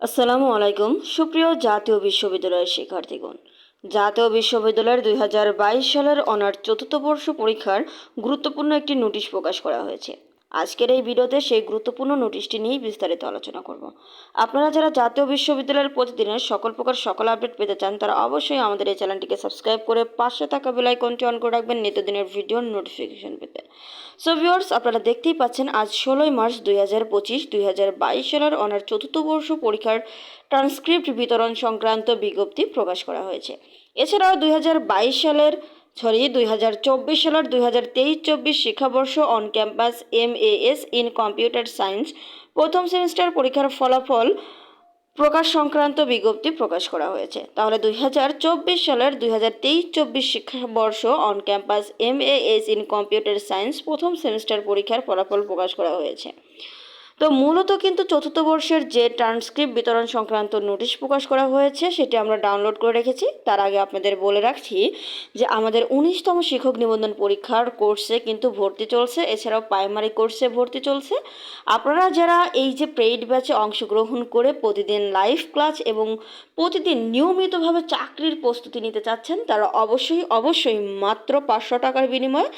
আসসালামু আলাইকুম। সুপ্রিয় জাতীয় বিশ্ববিদ্যালয়ের শিক্ষার্থীগণ, জাতীয় বিশ্ববিদ্যালয়ের দুই হাজার বাইশ সালের অনার্স চতুর্থ বর্ষ পরীক্ষার গুরুত্বপূর্ণ একটি নোটিশ প্রকাশ করা হয়েছে। আজকের এই ভিডিওতে সেই গুরুত্বপূর্ণ নোটিশটি নিয়েই বিস্তারিত আলোচনা করব। আপনারা যারা জাতীয় বিশ্ববিদ্যালয়ের প্রতিদিনের সকল প্রকার সকল আপডেট পেতে চান, তারা অবশ্যই আমাদের এই চ্যানেলটিকে সাবস্ক্রাইব করে পাশে থাকা বেল আইকনটি অন করে রাখবেন নিত্যদিনের ভিডিওর নোটিফিকেশন পেতে। সো ভিউয়ার্স আপনারা দেখতেই পাচ্ছেন, আজ ষোলোই মার্চ দুই হাজার পঁচিশ, দুই হাজার বাইশ সালের অনার চতুর্থ বর্ষ পরীক্ষার ট্রান্সক্রিপ্ট বিতরণ সংক্রান্ত বিজ্ঞপ্তি প্রকাশ করা হয়েছে। এছাড়াও দুই হাজার বাইশ সালের সরি, দুই হাজার চব্বিশ সালের দুই হাজার তেইশ চব্বিশ শিক্ষাবর্ষ on campus M S in computer science প্রথম সেমিস্টার পরীক্ষার ফলাফল প্রকাশ সংক্রান্ত বিজ্ঞপ্তি প্রকাশ করা হয়েছে। তাহলে দুই হাজার চব্বিশ সালের দুই হাজার তেইশ চব্বিশ শিক্ষাবর্ষ on campus M S in computer science প্রথম সেমিস্টার পরীক্ষার ফলাফল প্রকাশ করা হয়েছে। তো মূলত কিন্তু চতুর্থ বর্ষের যে ট্রান্সক্রিপ্ট বিতরণ সংক্রান্ত নোটিশ প্রকাশ করা হয়েছে, সেটি আমরা ডাউনলোড করে রেখেছি। তার আগে আপনাদের বলে রাখছি যে আমাদের উনিশতম শিক্ষক নিবন্ধন পরীক্ষার কোর্সে কিন্তু ভর্তি চলছে, এছাড়াও প্রাইমারি কোর্সে ভর্তি চলছে। আপনারা যারা এই যে পেইড ব্যাচে অংশগ্রহণ করে প্রতিদিন লাইভ ক্লাস এবং প্রতিদিন নিয়মিতভাবে চাকরির প্রস্তুতি নিতে চাচ্ছেন, তারা অবশ্যই অবশ্যই মাত্র পাঁচশো টাকার বিনিময়ে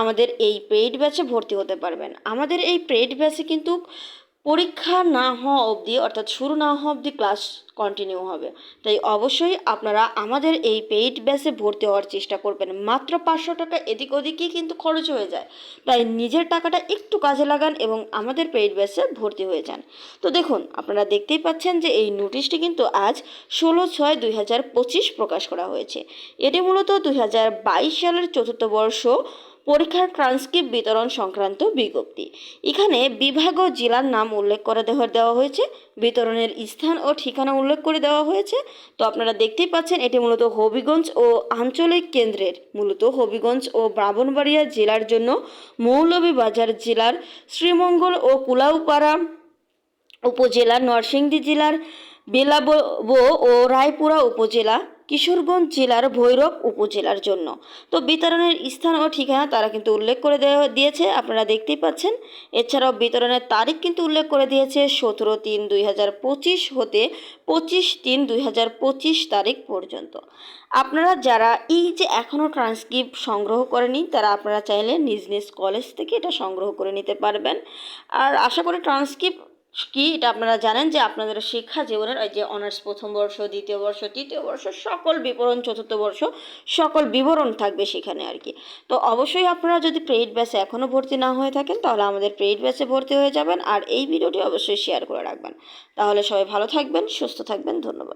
আমাদের এই পেইড ব্যাচে ভর্তি হতে পারবেন। আমাদের এই পেইড ব্যাচে কিন্তু পরীক্ষা না হওয়া অবধি, অর্থাৎ শুরু না হওয়া অবধি ক্লাস কন্টিনিউ হবে। তাই অবশ্যই আপনারা আমাদের এই পেইড ব্যাচে ভর্তি হওয়ার চেষ্টা করবেন। মাত্র পাঁচশো টাকা এদিক ওদিকই কিন্তু খরচ হয়ে যায়। তাই নিজের টাকাটা একটু কাজে লাগান এবং আমাদের পেইড ব্যাচে ভর্তি হয়ে যান। তো দেখুন, আপনারা দেখতেই পাচ্ছেন যে এই নোটিশটি কিন্তু আজ ষোলো ছয় দুই হাজার পঁচিশ প্রকাশ করা হয়েছে। এটি মূলত দুই হাজার বাইশ সালের চতুর্থ বর্ষ পরীক্ষার ট্রান্সক্রিপ্ট বিতরণ সংক্রান্ত বিজ্ঞপ্তি। এখানে বিভাগ ও জেলার নাম উল্লেখ করে দেওয়া হয়েছে, বিতরণের স্থান ও ঠিকানা উল্লেখ করে দেওয়া হয়েছে। তো আপনারা দেখতেই পাচ্ছেন, এটি মূলত হবিগঞ্জ ও আঞ্চলিক কেন্দ্রের, মূলত হবিগঞ্জ ও ব্রাহ্মণবাড়িয়া জেলার জন্য। মৌলভীবাজার জেলার শ্রীমঙ্গল ও কুলাউপাড়া উপজেলা, নরসিংদী জেলার বেলাবো ও রায়পুরা উপজেলা কিশোরগঞ্জ জেলার ভৈরব উপজেলার জন্য। তো বিতরণের স্থান ও ঠিকানা তারা কিন্তু উল্লেখ করে দিয়েছে, আপনারা দেখতেই পাচ্ছেন। এছাড়াও বিতরণের তারিখ কিন্তু উল্লেখ করে দিয়েছে সতেরো তিন দুই হাজার পঁচিশ হতে পঁচিশ তিন দুই হাজার পঁচিশ তারিখ পর্যন্ত। আপনারা যারা এই যে এখনও ট্রান্সক্রিপ্ট সংগ্রহ করেনি, তারা আপনারা চাইলে নিজ নিজ কলেজ থেকে এটা সংগ্রহ করে নিতে পারবেন। আর আশা করি ট্রান্সক্রিপ্ট কি? এটা আপনারা জানেন যে আপনাদের শিক্ষা জীবনের ওই যে অনার্স প্রথম বর্ষ, দ্বিতীয় বর্ষ, তৃতীয় বর্ষ, সকল বিবরণ, চতুর্থ বর্ষ, সকল বিবরণ থাকবে সেখানে আর কি। তো অবশ্যই আপনারা যদি পেইড ব্যাচে এখনও ভর্তি না হয়ে থাকেন, তাহলে আমাদের পেইড ব্যাচে ভর্তি হয়ে যাবেন আর এই ভিডিওটি অবশ্যই শেয়ার করে রাখবেন। তাহলে সবাই ভালো থাকবেন, সুস্থ থাকবেন, ধন্যবাদ।